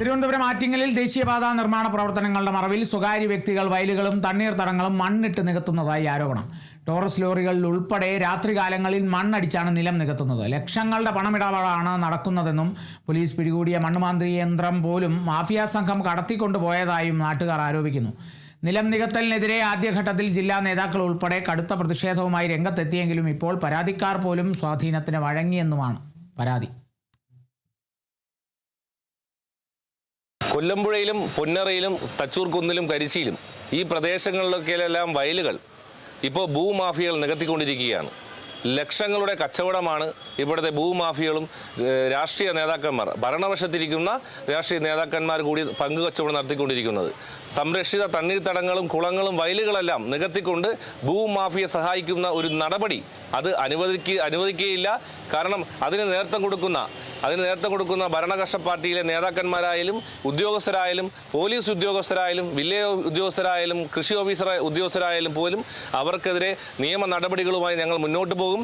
തിരുവനന്തപുരം ആറ്റിങ്ങലിൽ ദേശീയപാതാ നിർമ്മാണ പ്രവർത്തനങ്ങളുടെ മറവിൽ സ്വകാര്യ വ്യക്തികൾ വയലുകളും തണ്ണീർത്തടങ്ങളും മണ്ണിട്ട് നികത്തുന്നതായി ആരോപണം. ടോറസ് ലോറികളിൽ ഉൾപ്പെടെ രാത്രികാലങ്ങളിൽ മണ്ണടിച്ചാണ് നിലം നികത്തുന്നത്. ലക്ഷങ്ങളുടെ പണമിടപാടാണ് നടക്കുന്നതെന്നും പോലീസ് പിടികൂടിയ മണ്ണുമാന്ത്രി യന്ത്രം പോലും മാഫിയ സംഘം കടത്തിക്കൊണ്ടുപോയതായും നാട്ടുകാർ ആരോപിക്കുന്നു. നിലം നികത്തലിനെതിരെ ആദ്യഘട്ടത്തിൽ ജില്ലാ നേതാക്കൾ ഉൾപ്പെടെ കടുത്ത പ്രതിഷേധവുമായി രംഗത്തെത്തിയെങ്കിലും ഇപ്പോൾ പരാതിക്കാർ പോലും സ്വാധീനത്തിന് വഴങ്ങിയെന്നുമാണ് പരാതി. കൊല്ലമ്പുഴയിലും പൊന്നറയിലും തച്ചൂർ കുന്നിലും കരിശിയിലും ഈ പ്രദേശങ്ങളിലൊക്കെയെല്ലാം വയലുകൾ ഇപ്പോൾ ഭൂമാഫിയകൾ നികത്തിക്കൊണ്ടിരിക്കുകയാണ്. ലക്ഷങ്ങളുടെ കച്ചവടമാണ് ഇവിടുത്തെ ഭൂമാഫിയകളും രാഷ്ട്രീയ നേതാക്കന്മാർ ഭരണവശത്തിരിക്കുന്ന രാഷ്ട്രീയ നേതാക്കന്മാർ കൂടി പങ്കുകച്ചവടം നടത്തിക്കൊണ്ടിരിക്കുന്നത്. സംരക്ഷിത തണ്ണീർത്തടങ്ങളും കുളങ്ങളും വയലുകളെല്ലാം നികത്തിക്കൊണ്ട് ഭൂമാഫിയെ സഹായിക്കുന്ന ഒരു നടപടി അത് അനുവദിക്കുക അനുവദിക്കുകയില്ല. കാരണം അതിന് നേതൃത്വം കൊടുക്കുന്ന അതിന് നേതൃത്വം കൊടുക്കുന്ന ഭരണകക്ഷ പാർട്ടിയിലെ നേതാക്കന്മാരായാലും ഉദ്യോഗസ്ഥരായാലും പോലീസ് ഉദ്യോഗസ്ഥരായാലും വില്ലേജ് ഉദ്യോഗസ്ഥരായാലും കൃഷി ഓഫീസർ ഉദ്യോഗസ്ഥരായാലും പോലും അവർക്കെതിരെ നിയമ നടപടികളുമായി ഞങ്ങൾ മുന്നോട്ട് പോകും.